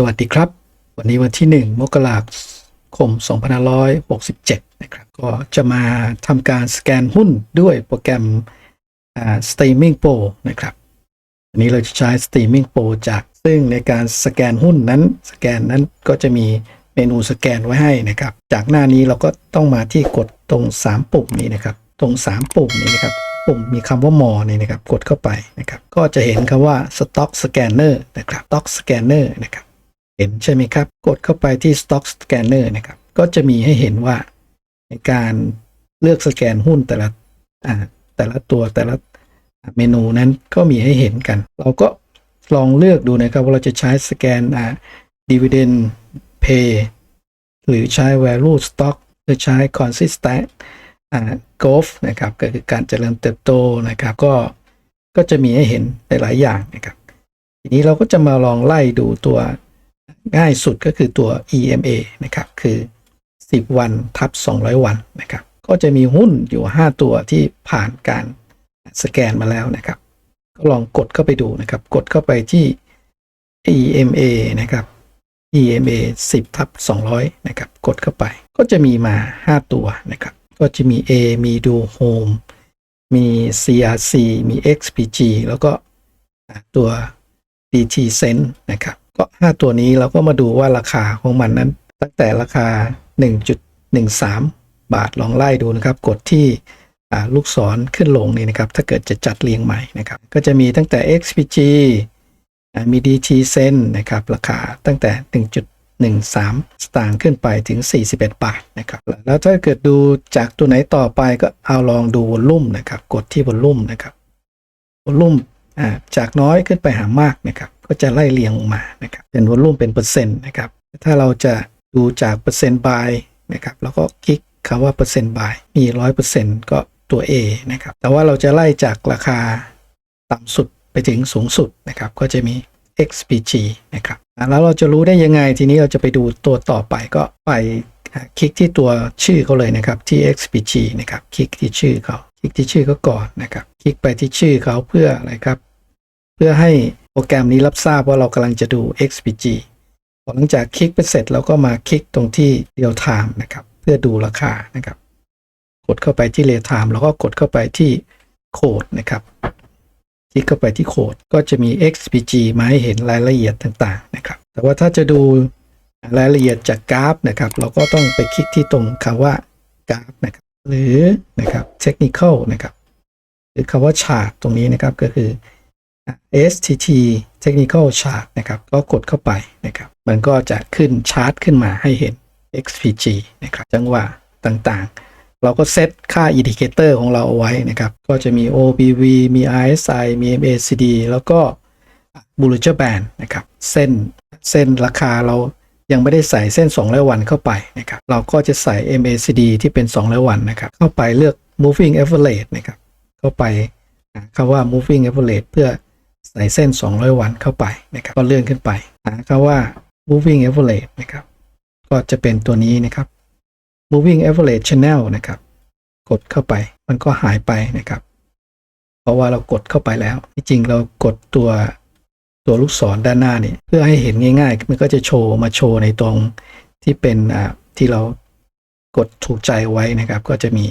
สวัสดีครับ วันนี้วันที่ 1 มกราคม 2567 นะครับ ก็จะมาทำการสแกนหุ้นด้วยโปรแกรม Streaming Pro นะครับ อันนี้เราจะใช้ Streaming Pro จากซึ่งในการสแกนหุ้นนั้น สแกนนั้นก็จะมีเมนูสแกนไว้ให้นะครับ จากหน้านี้เราก็ต้องมาที่กดตรง 3 ปุ่มนี้นะครับ ตรง 3 ปุ่มนี้นะครับปุ่มมีคำว่า more นี่นะครับ กดเข้าไปนะครับ ก็จะเห็นคำว่า Stock Scanner นะครับ Stock Scanner นะครับ เห็นใช่ไหมครับ กดเข้าไปที่ Stock Scanner นะครับ ก็จะมีให้เห็นว่าในการเลือกสแกนหุ้นแต่ละแต่ละตัวแต่ละเมนูนั้นก็มีให้เห็นกัน เราก็ลองเลือกดูนะครับ ว่าเราจะใช้สแกนอ่า Dividend Pay หรือใช้ Value Stock หรือใช้ Consistent อ่า Growth นะครับก็คือการเจริญเติบโตนะครับ ก็ก็จะมีให้เห็นหลายๆอย่างนะครับ ทีนี้เราก็จะมาลองไล่ดูตัว ง่ายสุดก็คือตัว EMA นะครับ คือ 10 วันทับ 200 วันนะครับ ก็จะมีหุ้นอยู่ 5 ตัวที่ผ่านการสแกนมาแล้วนะครับ ก็ลองกดเข้าไปดูนะครับ กดเข้าไปที่ EMA นะครับ EMA 10ทับ200 นะครับ กดเข้าไป ก็จะมีมา 5 ตัวนะครับ ก็จะมี A มีดู Home มี CRC มี XPG แล้วก็ตัว DT Sense นะครับ ก็ 5 ตัวนี้เราก็มาดูว่าราคาของมันนั้น ตั้งแต่ราคา 1.13 บาทลองไล่ดูนะครับ กดที่ลูกศรขึ้นลงนี่นะครับ ถ้าเกิดจะจัดเรียงใหม่นะครับ ก็จะมีตั้งแต่ XPG มี DT Sen นะครับ ราคาตั้งแต่ 1.13 สตางค์ขึ้นไปถึง 41 บาทนะครับ แล้วถ้าเกิดดูจากตัวไหนต่อไปก็เอาลองดูวอลลุ่มนะครับ กดที่วอลลุ่มนะครับวอลลุ่มจากน้อยขึ้นไปหามากนะครับ ก็จะไล่เรียงลงมานะครับเป็นวอลลุ่มเป็นเปอร์เซ็นต์นะครับถ้าเราจะดูจากเปอร์เซ็นต์บายนะครับแล้วก็คลิกคำว่าเปอร์เซ็นต์บายมีร้อยเปอร์เซ็นต์ก็ตัว A นะครับแต่ว่าเราจะไล่จากราคาต่ำสุดไปถึงสูงสุดนะครับก็จะมี XPG นะครับแล้วเราจะรู้ได้ยังไงทีนี้เราจะไปดูตัวต่อไปก็ไปคลิกที่ตัวชื่อเขาเลยนะครับที่ XPG นะครับคลิกที่ชื่อเขาคลิกที่ชื่อเขาก่อนนะครับ คลิกไปที่ชื่อเขาเพื่ออะไรครับ เพื่อให้ โปรแกรมนี้รับทราบว่าเรากำลังจะดู XPG พอหลังจากคลิกไปเสร็จเราก็มาคลิกตรงที่ real time นะครับ เพื่อดูราคานะครับ กดเข้าไปที่ real time แล้วก็กดเข้าไปที่โคดนะครับ คลิกเข้าไปที่โคดก็จะมี XPG มาให้เห็นรายละเอียดต่างๆนะครับ แต่ว่าถ้าจะดูรายละเอียดจากกราฟนะครับ เราก็ต้องไปคลิกที่ตรงคำว่ากราฟนะครับ หรือนะครับ technical นะครับ หรือคำว่า chart ตรงนี้นะครับก็คือ STT Technical Chart นะครับ ก็กดเข้าไปนะครับ มันก็จะขึ้นชาร์ตขึ้นมาให้เห็น XPG นะครับ จังหวะต่างๆ เราก็เซตค่าอินดิเคเตอร์ของเราเอาไว้นะครับ ก็จะมี OBV มี RSI มี MACD แล้วก็ Bollinger Band นะครับ เส้นเส้นราคาเรายังไม่ได้ใส่เส้น200วันเข้าไปนะครับ เราก็จะใส่ MACD ที่เป็น200วันนะครับ เข้าไปเลือก Moving Average นะครับ เข้าไปหาคำว่า moving average เพื่อ ใส่เส้น 200 วันเข้าไปนะครับก็เลื่อนขึ้นไปหาคำว่า moving average นะครับก็จะเป็นตัวนี้นะครับ moving average channel นะครับ กดเข้าไปมันก็หายไปนะครับ เพราะว่าเรากดเข้าไปแล้ว จริงเรากดตัวตัวลูกศรด้านหน้านี่เพื่อให้เห็นง่าย ๆ มันก็จะโชว์มาโชว์ในตรงที่เป็นอ่าที่เรากดถูกใจไว้นะครับ ก็จะมี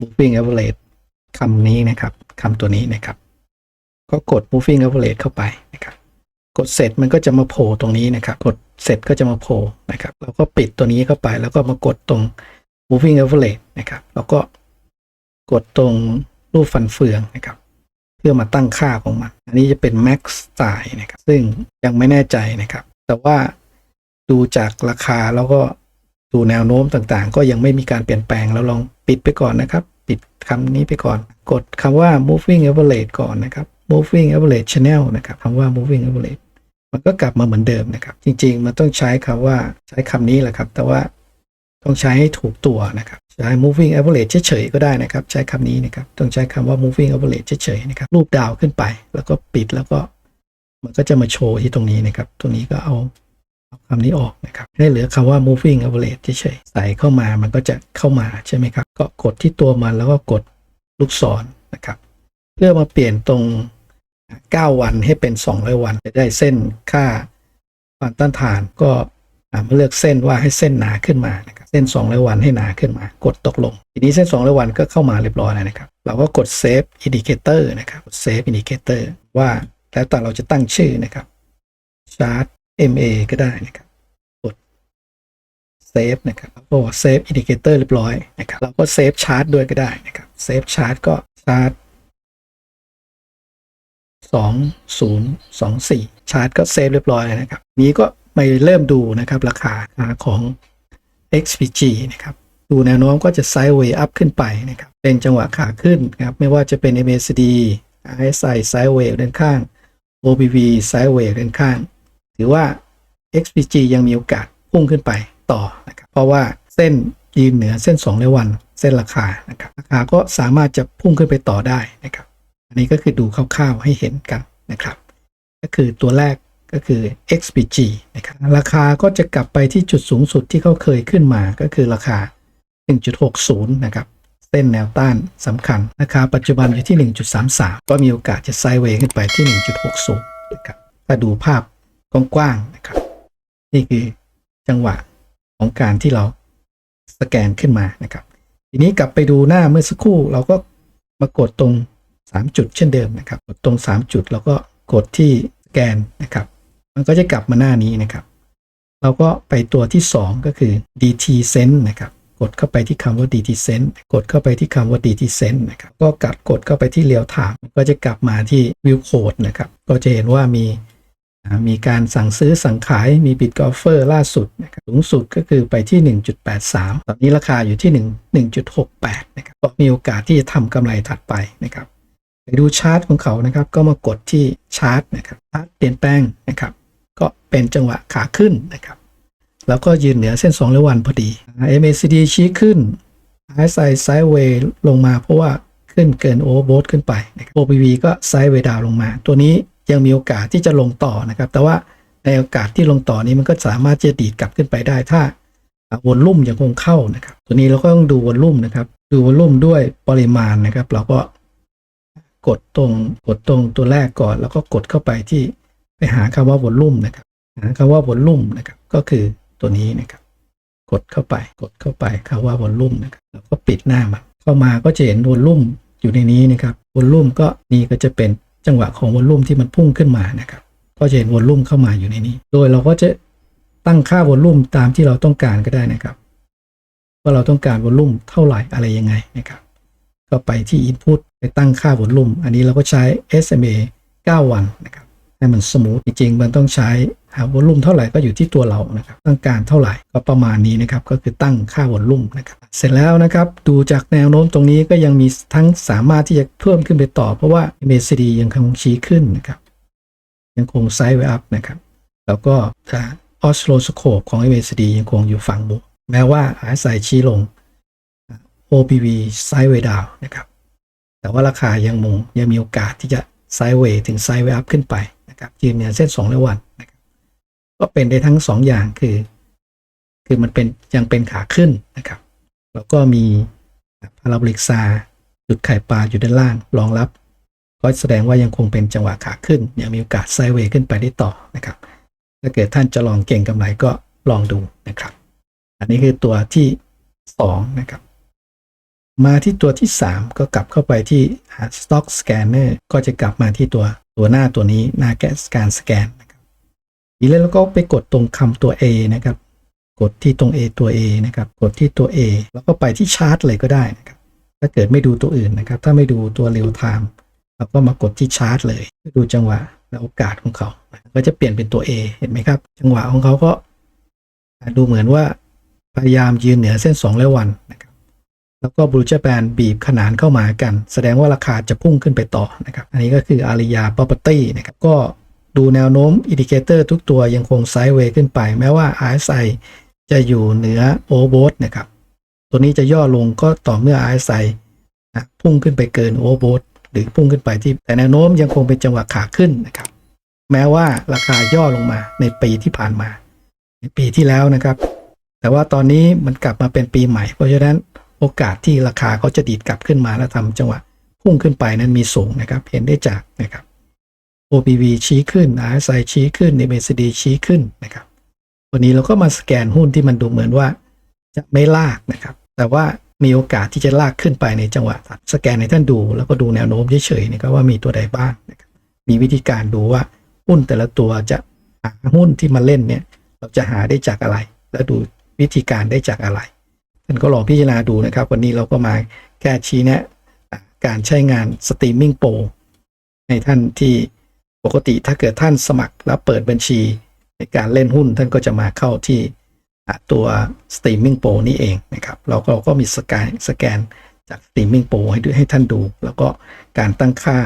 moving average คำนี้นะครับคำตัวนี้นะครับ ก็กด moving average เข้าไปนะครับกดเสร็จมันก็จะมาโผล่ตรงนี้นะครับ กดเสร็จก็จะมาโผล่นะครับ เราก็ปิดตัวนี้เข้าไป แล้วก็มากดตรง moving average นะครับ แล้วก็กดตรงรูปฟันเฟืองนะครับ เพื่อมาตั้งค่าของมัน อันนี้จะเป็น max style นะครับ ซึ่งยังไม่แน่ใจนะครับ แต่ว่าดูจากราคาแล้วก็ดูแนวโน้มต่างๆ ก็ยังไม่มีการเปลี่ยนแปลง แล้วลองปิดไปก่อนนะครับ ปิดคำนี้ไปก่อน กดคำว่า moving average ก่อนนะครับ moving average channel นะครับคำว่า moving average มันก็กลับมาเหมือนเดิมนะครับ จริง ๆ มันต้องใช้คำว่าใช้คำนี้แหละครับ แต่ว่าต้องใช้ให้ถูกตัวนะครับ ใช้ moving average เฉยๆก็ได้นะครับ ใช้คำนี้นะครับ ต้องใช้คำว่า moving average เฉยๆนะครับ รูปดาวขึ้นไป แล้วก็ปิดแล้วก็มันก็จะมาโชว์ที่ตรงนี้นะครับ ตรงนี้ก็เอาคำนี้ออกนะครับ ให้เหลือคำว่า moving average เฉยๆ ใส่เข้ามามันก็จะเข้ามาใช่ไหมครับ ก็กดที่ตัวมันแล้วก็กดลูกศรนะครับ เพื่อมาเปลี่ยนตรง 9 วันให้เป็น 200 วันจะได้เส้นค่าความต้านทานก็เลือกเส้นว่าให้เส้นหนาขึ้นมานะครับเส้น 200 วันให้หนาขึ้นมา กดตกลง ทีนี้เส้น 200 วันก็เข้ามาเรียบร้อยแล้วนะครับ เราก็กดเซฟอินดิเคเตอร์นะครับกดเซฟอินดิเคเตอร์ว่าแล้วแต่เราจะตั้งชื่อนะครับชาร์ต MA ก็ได้นะครับกดเซฟนะครับโอ้ save indicator เรียบร้อยนะครับเราก็เซฟชาร์ตด้วยก็ได้นะครับเซฟชาร์ตก็ชาร์ต 2024 ชาร์ตก็เซฟเรียบร้อยนะครับ นี้ก็ไปเริ่มดูนะครับ ราคาของ XPG นะครับดูแนวโน้มก็จะไซด์เวย์อัพขึ้นไปนะครับ เป็นจังหวะขาขึ้นครับไม่ว่าจะเป็น MACD RSI ไซด์เวย์ด้านข้าง OBV ไซด์เวย์ด้านข้าง ถือว่า XPG ยังมีโอกาสพุ่งขึ้นไปต่อนะครับ เพราะว่าเส้นยืนเหนือเส้น2เลวัน เส้นราคานะครับ ราคาก็สามารถจะพุ่งขึ้นไปต่อได้นะครับ อันนี้ก็คือดูคร่าวๆให้เห็นกันนะครับ ก็คือตัวแรกก็คือ XPG นะครับราคาก็จะกลับไปที่จุดสูงสุดที่เขาเคยขึ้นมาก็คือราคา 1.60 นะครับเส้นแนวต้านสำคัญราคาปัจจุบันอยู่ที่ 1.33 ก็มีโอกาสจะไซด์เวย์ขึ้นไปที่ 1.60 นะครับถ้าดูภาพกว้างๆนะครับ นี่คือจังหวะของการที่เราสแกนขึ้นมานะครับ ทีนี้กลับไปดูหน้าเมื่อสักครู่เราก็มากดตรง 3 จุดเช่นเดิมนะครับกดตรง 3 จุดแล้วก็กดที่สแกนนะครับ มันก็จะกลับมาหน้านี้นะครับ เราก็ไปตัวที่ 2 ก็คือ DT Sense นะครับ กดเข้าไปที่คำว่า DT Sense กดเข้าไปที่คำว่า DT Sense นะครับ ก็กัดกดเข้าไปที่ Real Time ก็จะกลับมาที่ View Code นะครับ ก็จะเห็นว่ามีมีการสั่งซื้อสั่งขายมีบิตกอฟเฟอร์ล่าสุดนะครับสูงสุดก็คือไปที่ 1.83 ตอนนี้ราคาอยู่ที่ 1 1.68 นะครับก็มีโอกาสที่จะทำกำไรถัดไปนะครับ ไปดูชาร์ตของเขานะครับ ก็มากดที่ชาร์ตนะครับชาร์ตเปลี่ยนแปลงนะครับ ก็เป็นจังหวะขาขึ้นนะครับ แล้วก็ยืนเหนือเส้น2ร้อยวันพอดี MACD ชี้ขึ้น RSI ไซด์เวย์ลงมาเพราะว่าขึ้นเกินโอเวอร์โบทขึ้นไปนะครับ OPV ก็ไซด์เวย์ดาวลงมา ตัวนี้ยังมีโอกาสที่จะลงต่อนะครับ แต่ว่าในโอกาสที่ลงต่อนี้มันก็สามารถจะดีดกลับขึ้นไปได้ถ้าวนลุ่มยังคงเข้านะครับ ตัวนี้เราก็ต้องดูวนลุ่มนะครับ ดูวนลุ่มด้วยปริมาณนะครับ เราก็ กดตรงกดตรงตัวแรกก่อน แล้วก็กดเข้าไปที่ไปหาคำว่าวนลุ่มนะครับหาคำว่าวนลุ่มนะครับ ก็คือตัวนี้นะครับ กดเข้าไปกดเข้าไปคำว่าวนลุ่มนะครับแล้วก็ปิดหน้ามันเข้ามาก็จะเห็นวนลุ่มอยู่ในนี้นะครับวนลุ่มก็นี่ก็จะเป็นจังหวะของวนลุ่มที่มันพุ่งขึ้นมานะครับ ก็จะเห็นวนลุ่มเข้ามาอยู่ในนี้ โดยเราก็จะตั้งค่าวอลลุ่มตามที่เราต้องการก็ได้นะครับว่าเราต้องการวอลลุ่มเท่าไหร่อะไรยังไงนะครับ ก็ไปที่ Input ตั้งค่าวอลลุ่ม อันนี้เราก็ใช้ SMA 9 วันนะครับให้มันสมูทจริงๆ มันต้องใช้หาวอลลุ่มเท่าไหร่ก็อยู่ที่ตัวเรานะครับต้องการเท่าไหร่ก็ประมาณนี้นะครับก็คือตั้งค่าวอลลุ่มนะครับเสร็จแล้วนะครับดูจากแนวโน้มตรงนี้ก็ยังมีทั้งสามารถที่จะเพิ่มขึ้นไปต่อ เพราะว่า MACD ยังคงชี้ขึ้นนะครับยังคงไซด์ไว้อัพนะครับแล้วก็ถ้าออสโลสโคปของ MACD ยังคงอยู่ฝั่งบวกแม้ว่า RSI ชี้ลง OPV ไซด์เวย์ดาวนะครับ แต่ว่าราคายังมงยังมีโอกาสที่จะไซด์เวย์ถึงไซด์เวย์อัพขึ้นไปนะครับยืนเหนือเส้น2ร้อยวันนะครับก็เป็นได้ทั้ง 2 อย่างคือ คือมันเป็นยังเป็นขาขึ้นนะครับ แล้วก็มีพาราโบลิกซาจุดไข่ปลาอยู่ด้านล่างรองรับ ก็แสดงว่ายังคงเป็นจังหวะขาขึ้น ยังมีโอกาสไซด์เวย์ขึ้นไปได้ต่อนะครับ ถ้าเกิดท่านจะลองเก่งกำไรก็ลองดูนะครับ อันนี้คือตัวที่2นะครับ มาที่ตัวที่ 3 ก็กลับเข้าไปที่ Stock Scanner ก็จะกลับมาที่ตัวตัวหน้าตัวนี้หน้าแกะการสแกนนะครับทีแล้วเราก็ไปกดตรงคำตัว A นะครับ กดที่ตรง A ตัว A นะครับ กดที่ตัว A แล้วก็ไปที่ชาร์ตเลยก็ได้นะครับ ถ้าเกิดไม่ดูตัวอื่นนะครับ ถ้าไม่ดูตัวเรียลไทม์เราก็มากดที่ชาร์ตเลยดูจังหวะและโอกาสของเขา ก็จะเปลี่ยนเป็นตัว A เห็นไหมครับ จังหวะของเขาก็ดูเหมือนว่าพยายามยืนเหนือเส้น2ร้อยวันนะครับ แล้วก็บรูเจแปนบีบขนานเข้ามากัน แสดงว่าราคาจะพุ่งขึ้นไปต่อนะครับอันนี้ก็คืออาริยา property นะครับก็ดูแนวโน้มอินดิเคเตอร์ทุกตัวยังคงไซด์เวย์ขึ้นไป แม้ว่า RSI จะอยู่เหนือโอเวอร์โบทนะครับตัวนี้จะย่อลงก็ต่อเมื่อ RSI นะพุ่งขึ้นไปเกินโอเวอร์โบทหรือพุ่งขึ้นไปที่แต่แนวโน้มยังคงเป็นจังหวะขาขึ้นนะครับ แม้ว่าราคาย่อลงมาในปีที่ผ่านมา ในปีที่แล้วนะครับ แต่ว่าตอนนี้มันกลับมาเป็นปีใหม่ เพราะฉะนั้น โอกาสที่ราคาเขาจะดีดกลับขึ้นมาแล้วทำจังหวะพุ่งขึ้นไปนั้นมีสูงนะครับ เห็นได้จากนะครับ OBV ชี้ขึ้น RSI ชี้ขึ้น MACD ชี้ขึ้นนะครับ วันนี้เราก็มาสแกนหุ้นที่มันดูเหมือนว่า จะไม่ลากนะครับ แต่ว่ามีโอกาสที่จะลากขึ้นไปในจังหวะสแกนให้ท่านดู แล้วก็ดูแนวโน้มเฉยๆนะครับว่ามีตัวใดบ้างนะครับมีวิธีการดูว่าหุ้นแต่ละตัวจะหาหุ้นที่มาเล่นเนี่ย เราจะหาได้จากอะไร และดูวิธีการได้จากอะไร ท่านก็ลองพิจารณาดูนะครับ วันนี้เราก็มาแก้ชี้แนะอ่าการใช้งานสตรีมมิ่งโปรให้ท่านที่ปกติถ้าเกิดท่านสมัครแล้วเปิดบัญชี ในการเล่นหุ้นท่านก็จะมาเข้าที่ตัว Streaming Pro นี่เองนะครับเราก็เราก็มีสแกนสแกนจาก Streaming Pro ให้ด้วยให้ท่านดู แล้วก็การตั้งค่า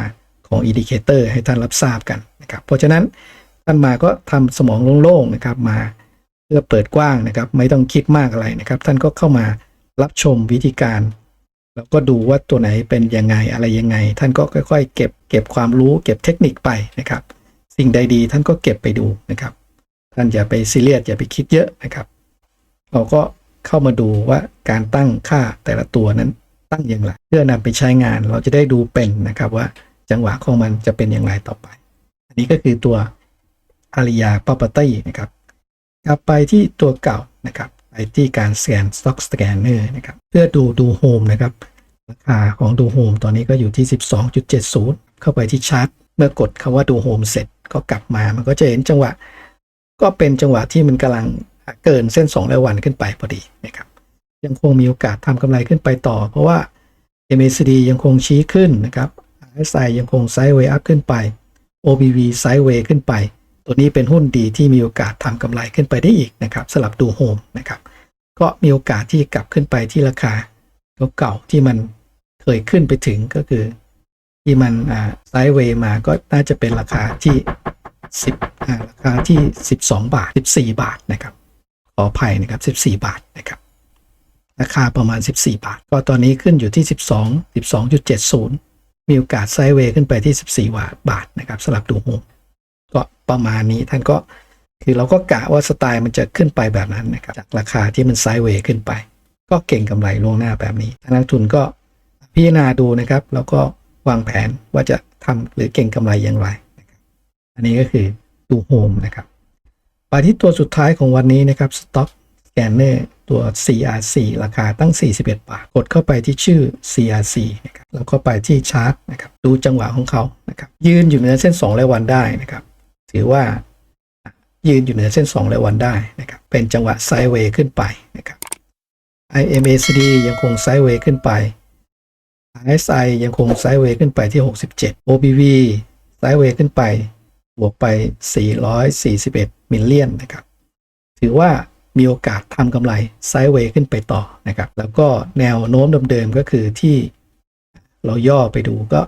ของ Indicator ให้ท่านรับทราบกันนะครับเพราะฉะนั้นท่านมาก็ทำสมองโล่งๆนะครับมา เพื่อเปิดกว้างนะครับ ไม่ต้องคิดมากอะไรนะครับ ท่านก็เข้ามารับชมวิธีการ แล้วก็ดูว่าตัวไหนเป็นยังไงอะไรยังไง ท่านก็ค่อย ๆ เก็บเก็บความรู้เก็บเทคนิคไปนะครับ สิ่งใดดีท่านก็เก็บไปดูนะครับ ท่านอย่าไปซีเรียสอย่าไปคิดเยอะนะครับ เราก็เข้ามาดูว่าการตั้งค่าแต่ละตัวนั้นตั้งอย่างไรเพื่อนำไปใช้งานเราจะได้ดูเป็นนะครับว่าจังหวะของมันจะเป็นอย่างไรต่อไป อันนี้ก็คือตัวอาริยา property นะครับ กลับไปที่ตัวเก่านะครับไปที่การสแกน stock scanner นะครับเพื่อดูดูโฮมนะครับราคาของดูโฮมตอนนี้ก็อยู่ที่ 12.70 เข้าไปที่ชาร์ตเมื่อกดคำว่าดูโฮมเสร็จก็กลับมามันก็จะเห็นจังหวะ ก็เป็นจังหวะที่มันกำลังเกินเส้น2แล้ววันขึ้นไปพอดีนะครับยังคงมีโอกาสทำกำไรขึ้นไปต่อ เพราะว่า MACD ยังคงชี้ขึ้นนะครับ RSI ยังคงไซด์เวย์อัพขึ้นไป OBV ไซด์เวย์ขึ้นไป ตัวนี้เป็นหุ้นดีที่มีโอกาสทำกำไรขึ้นไปได้อีกนะครับสลับดูโฮมนะครับก็มีโอกาสที่กลับขึ้นไปที่ราคาเก่าๆที่มันเคยขึ้นไปถึงก็คือ ที่มันอ่าไซด์เวย์มาก็น่าจะเป็นราคาที่ 10อ่าราคาที่ 12 บาท 14 บาทนะครับขออภัยนะครับ 14 บาทนะครับราคาประมาณ 14 บาท ก็ตอนนี้ขึ้นอยู่ที่ 12 12.70 มีโอกาสไซด์เวย์ขึ้นไปที่ 14 บาทบาทนะครับสลับดูโฮม ประมาณนี้ท่านก็คือเราก็กะว่าสไตล์มันจะขึ้นไปแบบนั้นนะครับจากราคาที่มันไซด์เวย์ขึ้นไป ก็เก่งกำไรล่วงหน้าแบบนี้ทางนักทุนก็พิจารณาดูนะครับ แล้วก็วางแผนว่าจะทำหรือเก่งกำไรอย่างไรนะครับอันนี้ก็คือดูโฮมนะครับไปที่ตัวสุดท้ายของวันนี้นะครับ Stock Scanner ตัว CRC ราคาตั้ง 41 บาท กดเข้าไปที่ชื่อ CRC นะครับแล้วก็ไปที่ชาร์ตนะครับ ดูจังหวะของเขานะครับ ยืนอยู่เหนือเส้น2และวันได้นะครับ ถือว่ายืนอยู่เหนือเส้น 2 และวันได้นะครับเป็นจังหวะไซด์เวย์ขึ้นไปนะครับ IMACD ยังคงไซด์เวย์ขึ้นไป RSI ยังคงไซด์เวย์ขึ้นไปที่ 67 OBV ไซด์เวย์ขึ้นไป บวกไป 441 มิลเลียนนะครับ ถือว่ามีโอกาสทำกำไรไซด์เวย์ขึ้นไปต่อนะครับ แล้วก็แนวโน้มเดิมๆก็คือที่เราย่อไปดูก็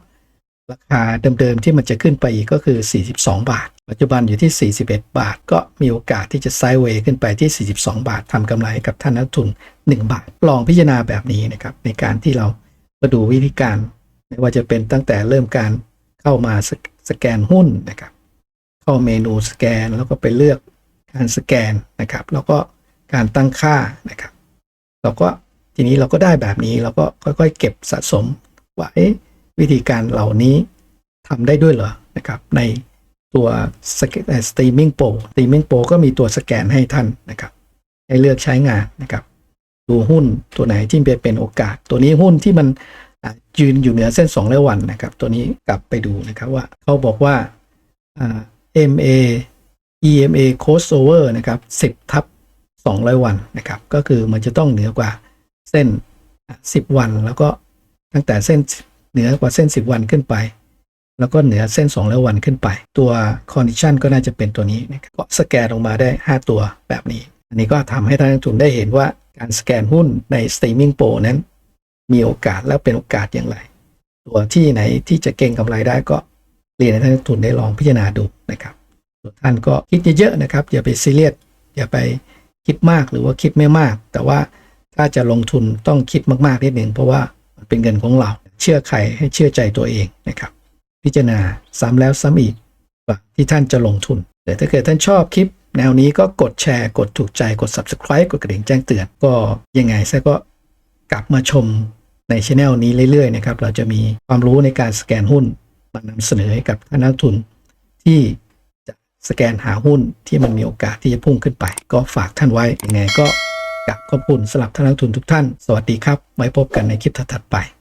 ราคาเดิมๆที่มันจะขึ้นไปอีกก็คือ 42 บาท ปัจจุบันอยู่ที่ 41 บาท ก็มีโอกาสที่จะไซด์เวย์ขึ้นไปที่ 42 บาททำกำไรกับท่านนักทุน 1 บาท ลองพิจารณาแบบนี้นะครับ ในการที่เรามาดูวิธีการ ไม่ว่าจะเป็นตั้งแต่เริ่มการเข้ามาสแสแกนหุ้นนะครับ เข้าเมนูสแกนแล้วก็ไปเลือกการสแกนนะครับ แล้วก็การตั้งค่านะครับเราก็ทีนี้เราก็ได้แบบนี้เราก็ค่อยๆ เก็บสะสมว่าเอ๊ะวิธีการเหล่านี้ทำได้ด้วยเหรอนะครับใน ตัวสตรีมมิ่งโปรสตรีมมิ่งโปรก็มีตัวสแกนให้ท่านนะครับให้เลือกใช้งานนะครับ ดูหุ้นตัวไหนที่เป็นโอกาส ตัวนี้หุ้นที่มันยืนอยู่เหนือเส้น2ร้อยวันนะครับ ตัวนี้กลับไปดูนะครับว่าเขาบอกว่า MA EMA crossover นะครับ10ทับ200 วันนะครับ ก็คือมันจะต้องเหนือกว่าเส้น 10 วัน แล้วก็ตั้งแต่เส้นเหนือกว่าเส้น 10 วันขึ้นไป แล้วก็เหนือเส้น200วันขึ้นไป ตัว condition ก็น่าจะเป็นตัวนี้นะครับก็สแกนออกมาได้ 5 ตัวแบบนี้ อันนี้ก็ทำให้ท่านนักลงทุนได้เห็นว่าการสแกนหุ้นใน streaming pro นั้น มีโอกาสแล้วเป็นโอกาสอย่างไร ตัวที่ไหนที่จะเก่งกำไรได้ก็เรียนให้ท่านนักลงทุนได้ลองพิจารณาดูนะครับท่านก็คิดเยอะๆนะครับอย่าไปซีเรียสอย่าไปคิดมากหรือว่าคิดไม่มาก แต่ว่าถ้าจะลงทุนต้องคิดมากๆนิดหนึ่งเพราะว่าเป็นเงินของเราเชื่อใครให้เชื่อใจตัวเองนะครับ พิจารณาซ้ำแล้วซ้ำอีกว่าที่ท่านจะลงทุน แต่ถ้าเกิดท่านชอบคลิป แนวนี้ก็กดแชร์ กดถูกใจกด subscribe กดกระดิ่งแจ้งเตือน ก็ยังไงซะก็กลับมาชมในช anel นี้เรื่อยๆนะครับเราจะมีความรู้ในการสแกนหุ้นมานำเสนอให้กับท่านนักทุน ที่จะสแกนหาหุ้นที่มันมีโอกาสที่จะพุ่งขึ้นไป ก็ฝากท่านไว้ยังไงก็กราบขอบคุณสำหรับท่านนักทุนทุกท่าน สวัสดีครับ ไว้พบกันในคลิปถัดไป